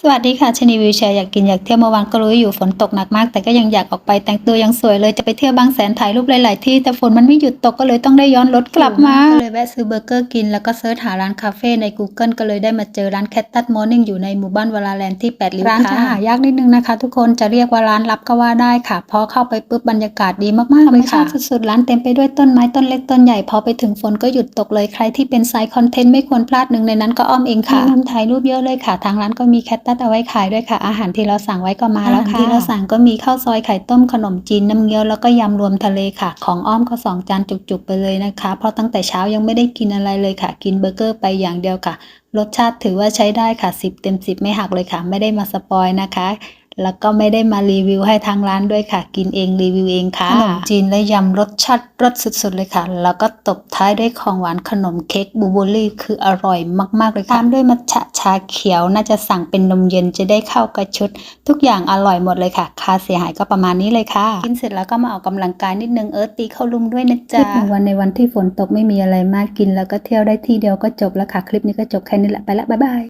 สวัสดีค่ะชนีวิวแชร์อยากกินอยากเที่ยวเมื่อวานก็รู้อยู่ฝนตกหนักมาก แต่ก็ยังอยากออกไปแต่งตัวยังสวยเลยจะไปเที่ยวบางแสนถ่ายรูปหลาย ๆ ที่แต่ฝนมันไม่หยุดตกก็เลยต้องได้ย้อนรถกลับมาก็เลยแวะซื้อเบอร์เกอร์กินแล้วก็เซิร์ชหาร้านคาเฟ่ใน Google ก็เลยได้มาเจอร้านแคทตัสมอร์นิ่งอยู่ในหมู่บ้านวลาแลนด์ที่แปดริ้วร้านจะหายากนิดนึงนะคะ ทุกคนจะเรียกว่าร้านลับก็ว่าได้ค่ะพอเข้าไปปุ๊บบรรยากาศดีมาก ๆ เลยค่ะสุด ๆ ร้านเต็มไปด้วยต้นไม้ต้นเล็กต้นใหญ่พอไปถึงฝนก็หยุดตกเลยใครที่เป็นสายคอนเทนต์ไม่ควรพลาดหนึ่งในนั้นก็อ้อมเองค่ะมุมถ่ายรูปเยอะเลยค่ะทางร้านก็มีแคทตัสเอาไว้ขายด้วยค่ะ อาหารที่เราสั่งไว้ก็มาแล้วค่ะที่เราสั่งก็มีข้าวซอยไข่ต้มขนมจีนน้ำเงี้ยวแล้วก็ยำรวมทะเลค่ะ ของอ้อมก็สองจานจุกๆไปเลยนะคะ เพราะตั้งแต่เช้ายังไม่ได้กินอะไรเลยค่ะ กินเบอร์เกอร์ไปอย่างเดียวค่ะ รสชาติถือว่าใช้ได้ค่ะ 10 เต็ม 10 ไม่หักเลยค่ะ ไม่ได้มาสปอยนะคะ แล้วก็ไม่ได้มารีวิวให้ทางร้านด้วยค่ะ กินเองรีวิวเองค่ะขนมจีนและยำรสชาติรสสุดๆเลยค่ะ แล้วก็ตบท้ายด้วยของหวานขนมเค้กบูเบอรี่คืออร่อยมากๆเลยค่ะตามด้วยมัทฉะชาเขียวน่าจะสั่งเป็นนมเย็นจะได้เข้ากับชุด ทุกอย่างอร่อยหมดเลยค่ะ ค่าเสียหายก็ประมาณนี้เลยค่ะ กินเสร็จแล้วก็มาออกกำลังกายนิดนึงเออตีเข้าลุมด้วยนะจ๊ะวันในวันที่ฝนตกไม่มีอะไรมากกิน แล้วก็เที่ยวได้ที่เดียวก็จบแล้วค่ะ คลิปนี้ก็จบแค่นี้แหละไปละบ๊ายบาย